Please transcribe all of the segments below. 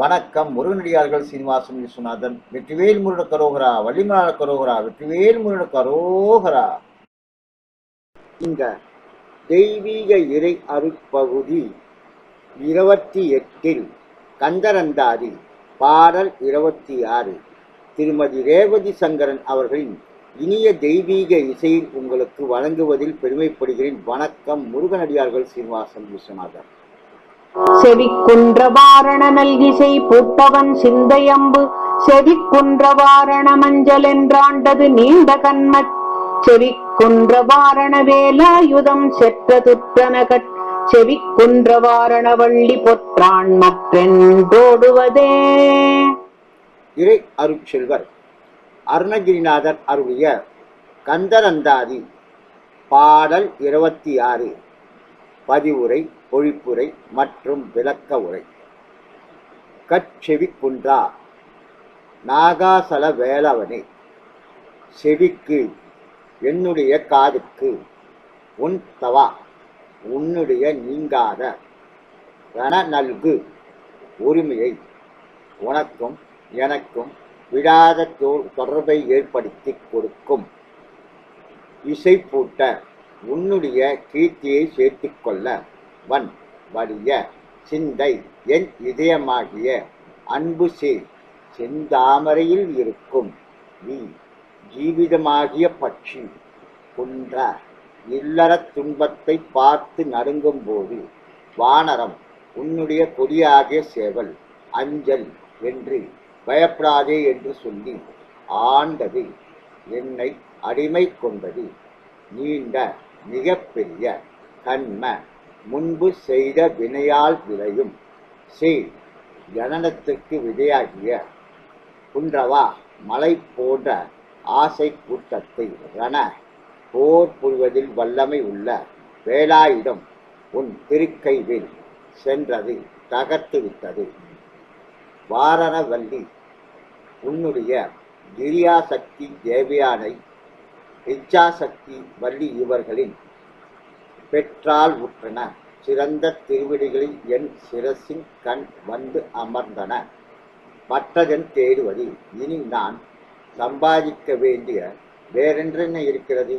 வணக்கம். முருகனடியார்கள் சீனிவாசன் விஸ்வநாதன் வெற்றிவேல் முருகன கரோகரா வள்ளிமலாள கரோகரா வெற்றிவேல் முருகன கரோகரா. இந்த தெய்வீக இறை அருட்பகுதி இருபத்தி எட்டில் கந்தரந்தாதி பாடல் இருபத்தி ஆறு. திருமதி ரேவதி சங்கரன் அவர்களின் இனிய தெய்வீக இசையை உங்களுக்கு வழங்குவதில் பெருமைப்படுகிறேன். வணக்கம். முருகனடியார்கள் சீனிவாசன் விஸ்வநாதன். செவிக்குன்றவாரண நல்கிசை பூட்டவன் சிந்தையம்பு செவிக்குன்றவாரண மஞ்சள் என்றாண்டது நீண்ட கண்மச் செவிக்குன்றவாரண வேலாயுதம் செற்ற துற்றனகட் செவிக்குன்றவாரண வள்ளி பொற்றான் மற்றென்றோடுவதே. இறை அருட்செல்வர் அருணகிரிநாதர் அருளிய கந்தரந்தாதி பாடல் இருபத்தி ஆறு. பதிவுரை பொழிப்புரை மற்றும் விளக்க உரை. கட்செவிக்குன்றா நாகாசல வேளவனே செவிக்கு என்னுடைய காதுக்கு உன் தவா உன்னுடைய நீங்காத ரண நல்கு உரிமையை உனக்கும் எனக்கும் விடாத தொடர்பை ஏற்படுத்தி கொடுக்கும். இசை பூட்ட உன்னுடைய கீர்த்தியை சேர்த்து கொள்ள வன் வலிய சிந்தை என் இதயமாகிய அன்பு சே செந்தாமரையில் இருக்கும் நீ ஜீவிதமாகிய பட்சி குன்ற இல்லறத் துன்பத்தை பார்த்து நடுங்கும் போது வானரம் உன்னுடைய கொடியாகிய சேவல் அஞ்சல் என்று பயப்படாதே என்று சொல்லி ஆண்டது என்னை அடிமை கொண்டது. நீண்ட மிகப்பெரிய கண்ம முன்பு செய்த வினையால் விளையும். சே ஜனனத்துக்கு விதையாகிய குன்றவா மலை போன்ற ஆசை கூட்டத்தை ரண போர் புரிவதில் வல்லமை உள்ள வேலாயுதம் உன் திருக்கைவில் சென்றது தகர்த்து விட்டது. வாரணவல்லி உன்னுடைய கிரியாசக்தி தேவியானை இச்சாசக்தி வள்ளி இவர்களின் பெற்றால் உற்றன. சிறந்த திருவிடிகளில் என் சிரசின் கண் வந்து அமர்ந்தன. மற்றதன் தேடுவது. இனி நான் சம்பாதிக்க வேண்டிய வேறென்றென்ன இருக்கிறது?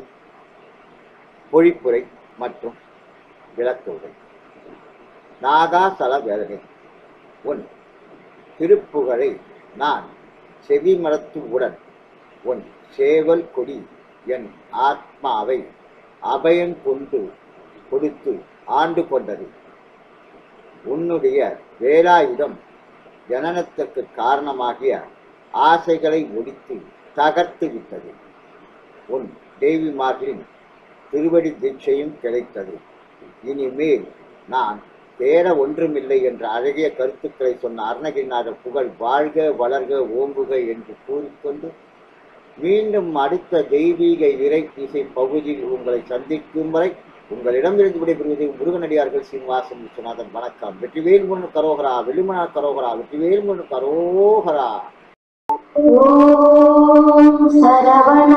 பொழிப்புரை மற்றும் விளக்குரை. நாகாசல வேதனை உன் திருப்புகழை நான் செவிமரத்துவுடன் உன் சேவல் கொடி என் ஆத்மாவை அபயம் கொண்டு கொடுத்து ஆண்டு கொண்டது. உன்னுடைய வேலாயுதம் ஜனனத்துக்கு காரணமாகிய ஆசைகளை ஒடித்து தகர்த்து விட்டது. உன் தேவிமார்களின் திருவடி தீட்சையும் கிடைத்தது. இனிமேல் நான் தேர ஒன்றுமில்லை என்ற அழகிய கருத்துக்களை சொன்ன அருணகிரிநாத புகழ் வாழ்க வளர்க ஓங்குக என்று கூறிக்கொண்டு மீண்டும் அடுத்த தெய்வீக இறை இசை பகுதியில் உங்களை சந்திக்கும் வரை உங்களிடமிருந்து விடைபெறுவது முருகனடியார்கள் சீனிவாசன் விஸ்வநாதன். வணக்கம். வெற்றிவேல் முன்னு கரோகரா வெளிமனா கரோகரா வெற்றிவேல் முருகன் கரோகரா. ஓம் சரவண